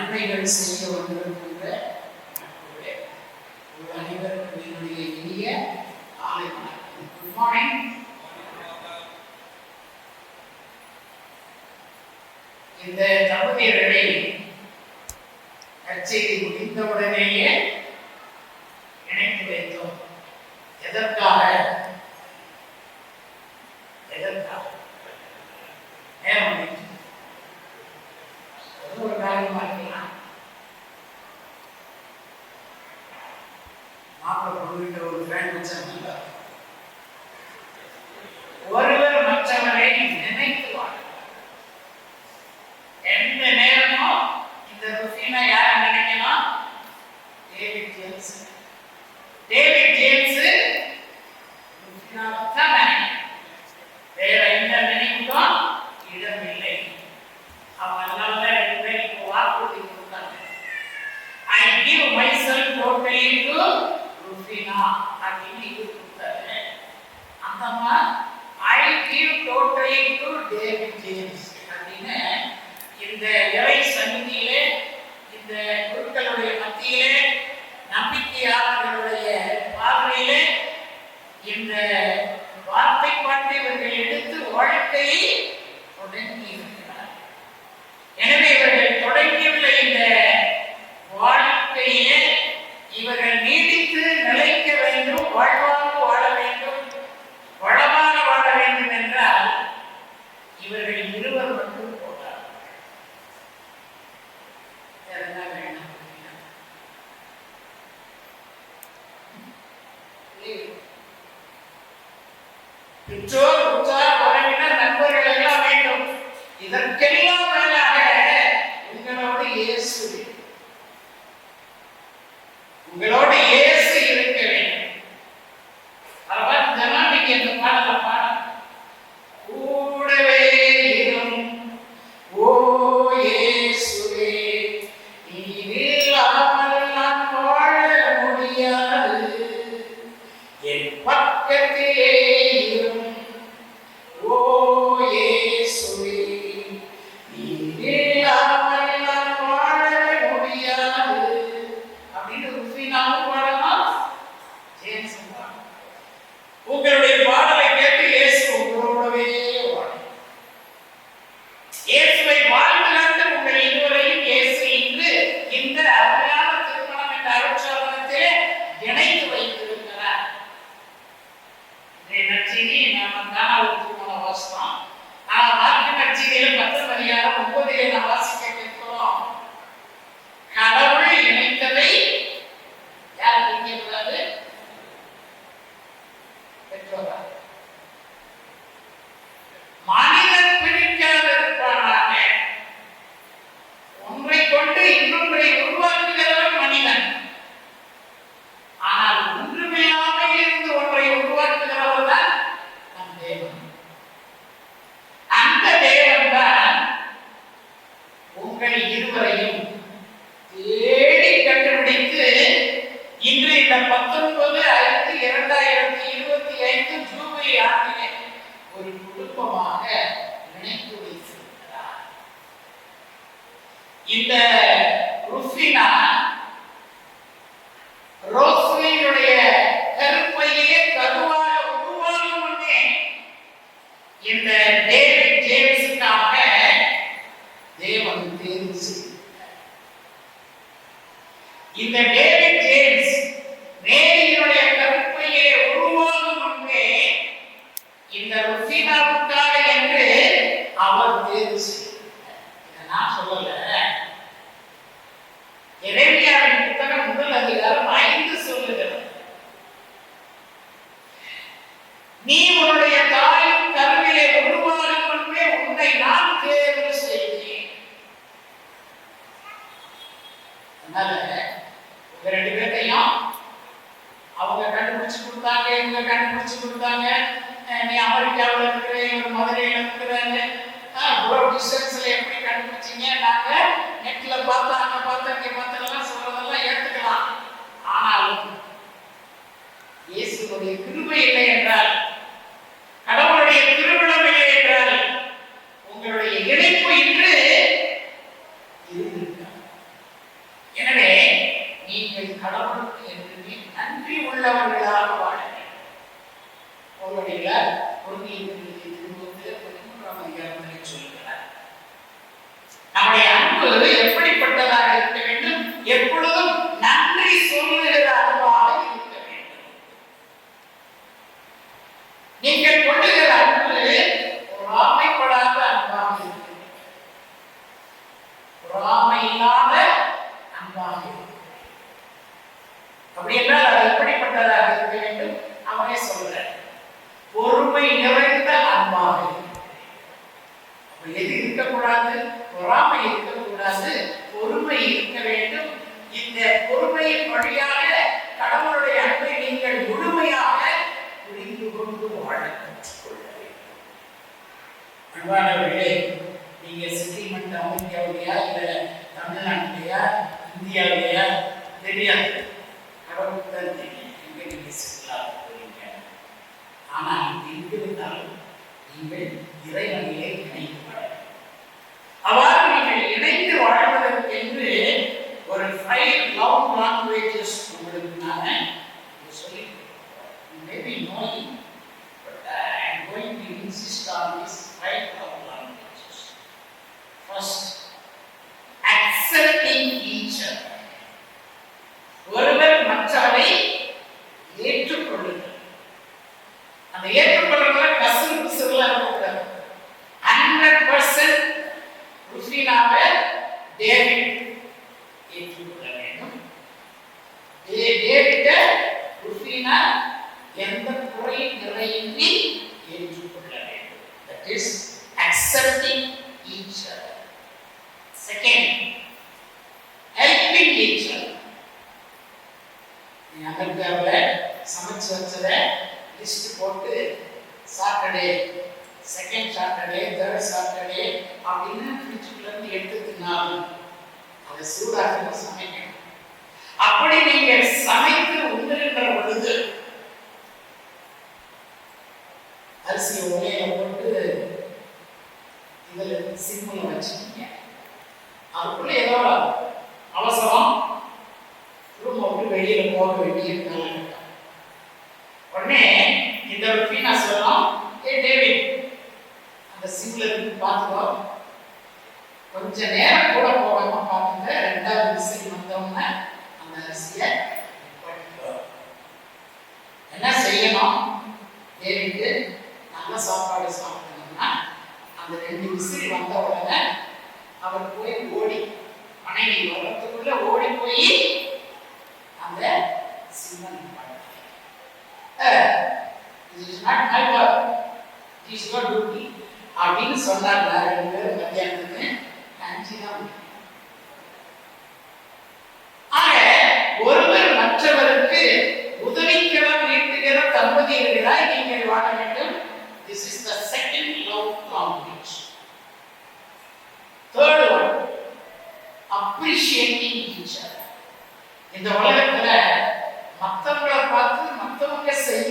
நன்மைகள் செய்ய வேண்டும் என்ற ஒரு அனைவருக்கும் என்னுடைய இனிய காலை வணக்கம் குட் மார்னிங் இந்த தம்பதியர்களை கச்சேரி முடிந்தவுடனேயே இணைத்து வைத்தோம். எதற்காக? எதற்காக? நேரம் na பெற்றோர் உற்றார் உறவினர் நண்பர்கள் எல்லாம் வேண்டும். இதற்கெல்லாம் மேலாக உங்களோடு என் பக்கத்திலே இரும் ஓ இயேசுவே இல்லாமல் நான் வாழவே முடியாது. அப்படின்னு ருஃபினாவும் பாடலாம். ஜேம்ஸும் பாடலாம். உங்களுடைய பாடலை கேட்டு இயேசு உங்களோடவே வாழும் இயேசுவை வாழ்விழந்த உங்கள் இருவரையும் இயேசு இன்று இந்த அருமையான திருமணம் என்ற அருட்சாலை rufinat எது இருக்கக்கூடாது? பொறாமை இருக்கக்கூடாது. பொறுமை இருக்க வேண்டும். இந்த பொறுமையின் வழியாக கடவுளுடைய அன்பை நீங்கள் முழுமையாக புரிந்து கொண்டு வாழ கற்றுக்கொள்ள வேண்டும். அன்பானவர்களே நீங்க செட்டில்மெண்ட் அமெரிக்காவுடையா இல்ல தமிழ்நாட்டிலையா இந்தியாவிலையா தெரியாது. கடவுளுக்கு தான் தெரியும். எங்க நீங்க செட்டில் போறீங்க? ஆனால் எங்கிருந்தாலும் நீங்கள் இறைவனிலே இணைந்து போட்டு Saturday second Saturday third Saturday அப்படின்னு ஃப்ரிட்ஜுக்குள்ள இருந்து எடுத்து தின்னாலும் அதை சூடாக சமைக்கணும் அப்படி நீங்கள் சமைத்து உண்ணுகின்ற பொழுது அரிசியை உலையில போட்டு இதில் சிம்மில் வச்சுக்கீங்க. அதுக்குள்ள ஏதோ அவசரம். ரூம் விட்டு வெளியில போக வேண்டிய உடனே இந்த பீனா சொல்லலாம் ஏ டேவிட் அந்த சிம்ல இருந்து பார்த்துக்கோ. கொஞ்ச நேரம் கூட போகாம பார்த்துங்க ரெண்டாவது விசில் வந்தோம்னா அந்த அரிசியை என்ன செய்யணும்? டேவிட்டு நல்ல சாப்பாடு சாப்பிடணும்னா அந்த ரெண்டு விசில் வந்த உடனே அவர் போய் ஓடி மனைவி வரத்துக்குள்ள ஓடி போய் அந்த சிம்மன் Is not my work is your duty அப்படின்னு சொன்னாங்க ரெண்டு பேரும் மத்தியானத்துக்கு அஞ்சு தான் முடியும். ஆக ஒருவர் மற்றவருக்கு உதவிக்கரம் நீட்டுகிற தம்பதியர்களாய் நீங்கள் வாழ வேண்டும் this is the second love language third one appreciating each other இந்த உலகத்துல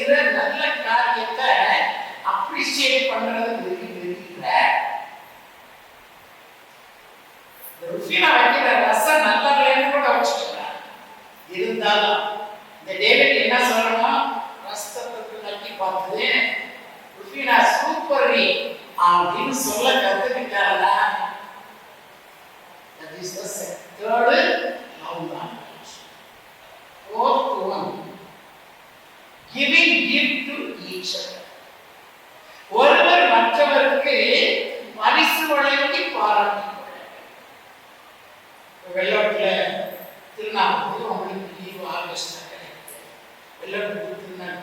செய்கிற நல்ல காரியத்தை அப்ரிசியேட் பண்றது வெரி வெரி ரேர் வைக்கிற ரசம் நல்லா இல்லைன்னு கூட வச்சுக்கலாம் இருந்தாலும் இந்த டேவிட் என்ன சொல்லணும் ரசத்துக்கு நக்கி பார்த்தது சூப்பர் அப்படின்னு சொல்ல கத்துக்கிட்டாரா That is the third love language. Fourth one, giving gift ஒருவர் மற்றவருக்கு பரிசு வழங்கி பாராட்டி வெள்ளோட்டில் திருநாள் உங்களுக்கு லீவு ஆகஸ்ட் கிடைக்குது வெள்ளோட்டுக்கு திருநாள்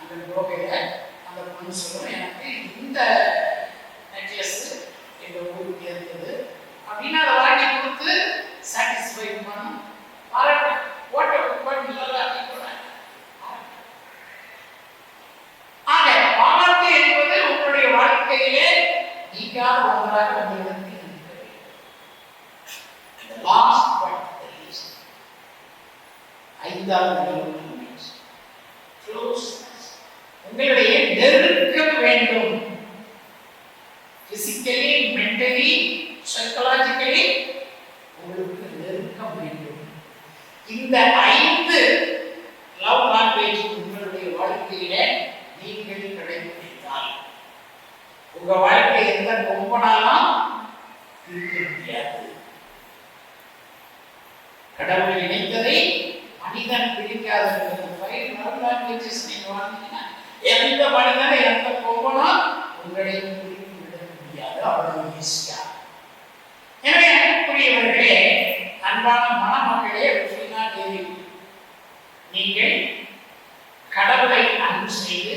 அந்த புரோக்கரை அந்த பொண்ணு எனக்கு இந்த நெக்லஸ் எங்க ஊருக்கு இருந்தது அப்படின்னு அதை வாங்கி கொடுத்து சாட்டிஸ்ஃபை பண்ணும் பாராட்டு ஓட்ட போட்டு நல்லா போறாங்க ஆக பாராட்டு என்பது உங்களுடைய வாழ்க்கையிலே நீங்காத ஒன்றாக உங்களுக்கு இருக்க வேண்டும் லாஸ்ட் பட் த லீஸ்ட் வேண்டும் பிசிக்கலி மென்டலி சைக்கலாஜிக்கலி உங்களுக்கு நெருக்க வேண்டும். இந்த ஐந்து லவ் லாங்குவேஜ் உங்களுடைய வாழ்க்கையில நீங்கள் கடைபிடித்தால் உங்க வாழ்க்கை எந்த கொம்பனாலும் இருக்க முடியாது. கடவுள் இணைத்ததை மனிதன் பிடிக்காத லவ் லாங்குவேஜஸ் நீங்க வாங்கினீங்கன்னா எந்த மனிதனை எந்த கொம்பனும் உங்களை பிடித்து விட முடியாது எனவே அன்புக்குரியவர்களே அன்பான மணமக்களே ருஃபினா தேவி நீங்கள் கடவுளை அன்பு செய்து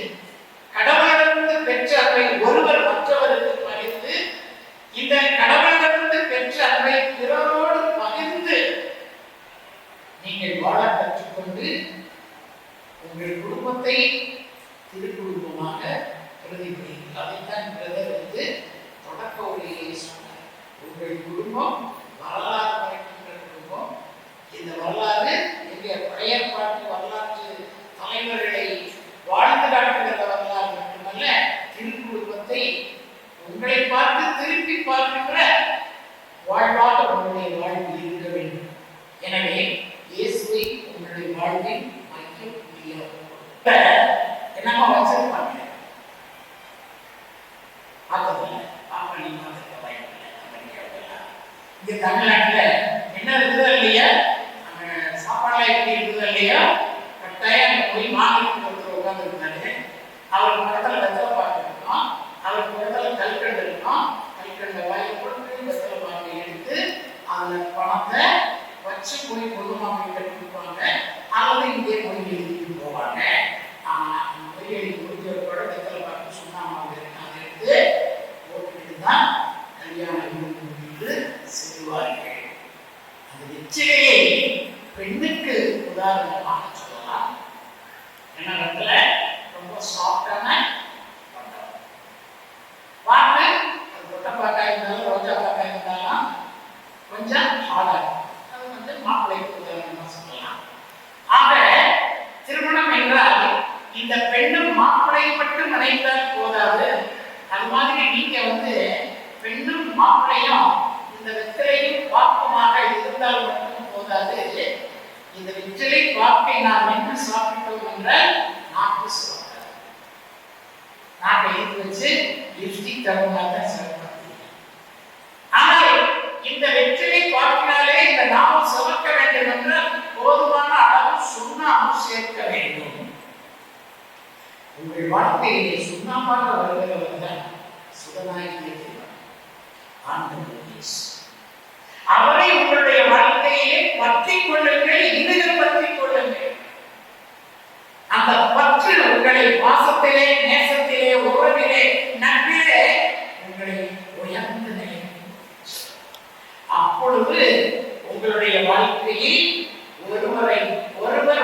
கடவுளிடமிருந்து பெற்ற அன்பை ஒருவர் மற்றவருக்கு பகிர்ந்து இந்த கடவுளிடமிருந்து பெற்ற அன்பை பிறரோடு பகிர்ந்து நீங்கள் வாழ கற்றுக்கொண்டு உங்கள் குடும்பத்தை திருக்குடும்பமாக பிரதிபலிங்கள் அதைத்தான் பிரதர் வந்து உங்கள் குடும்பம் வரலாறு படைக்கின்ற குடும்பம் இந்த வரலாறு எங்க பழைய பாட்டு வரலாற்று தலைவர்களை வாழ்ந்து காட்டுகிற வரலாறு மட்டுமல்ல திருக்குடும்பத்தை உங்களை பார்த்து திருப்பி பார்க்கின்ற வாழ்வாக உங்களுடைய வாழ்வில் இருக்க வேண்டும். எனவே இயேசுவை உங்களுடைய வாழ்வில் மையம் இல்ல என்னமா தமிழ்நாட்டுல என்ன இருக்குதோ இல்லையா சாப்பாடுலாம் எப்படி இருக்குதோ இல்லையா கட்டாயம் போய் மாநிலத்துக்கு ஒருத்தர் உட்காந்துருந்தாரு அவர் பக்கத்துல வெத்தலை பார்த்துருக்கோம் இருக்கும் அவர் பக்கத்துல கல்கண்டு இருக்கோம் கல்கண்டை வாயை கொண்டு வெத்தலை பார்த்து எடுத்து அந்த பணத்தை வச்சு போய் பொது மாமிட்ட கொடுப்பாங்க. அல்லது இங்கே போய் எழுதிட்டு போவாங்க ஆனா அந்த போய் எழுதி முடிஞ்சவரோட வெத்தலை பாக்கு சுண்ணாம்பு இருக்கு அதை எடுத்து போட்டுட்டு தான் கல்யாணம் முடிந்து செல்வார்கள் அந்த நிச்சயை பெண்ணுக்கு உதாரணமாக சொல்லலாம் என்ன இடத்துல ரொம்ப சாஃப்டான பண்டம் பார்த்து அது கொட்டை பாக்கா இருந்தாலும் ரோஜா பாக்கா இருந்தாலும் கொஞ்சம் ஹார்டாக அது வந்து மாப்பிள்ளைக்கு உதாரணமாக சொல்லலாம் ஆக திருமணம் என்றால் இந்த பெண்ணும் மாப்பிளை மட்டும் நினைத்தால் போதாது அது மாதிரி நீங்க வந்து பெண்ணும் மாப்பிளையும் இந்த வெற்றிலையும் பாப்பமாக இருந்தால் மட்டும் போதாது. இந்த வெற்றிலை பாப்பை நாம் என்ன சாப்பிட்டோம் என்றால் நாக்கு சாப்பிட்டார் நாக்கை எடுத்து வச்சு லிப்ஸ்டிக் தருவதாக சாப்பிட்டோம் ஆனால் இந்த வெற்றிலை பார்க்கினாலே இந்த நாம சுமக்க வேண்டும் என்றால் போதுமான அளவு சுண்ணாம்பு சேர்க்க வேண்டும். உங்கள் வாழ்க்கையிலே சுண்ணாம்பாக வருகிறவர் தான் ஆண்டவர் இயேசு. அவரை உங்களுடைய வாழ்க்கையிலே பற்றிக் கொள்ளுங்கள் இருக பற்றி கொள்ளுங்கள். அந்த பற்று உங்களை பாசத்திலே நேசத்திலே உறவிலே நட்பிலே உங்களை உயர்ந்த நிலைக்கு அப்பொழுது உங்களுடைய வாழ்க்கையில் ஒருவரை ஒருவர்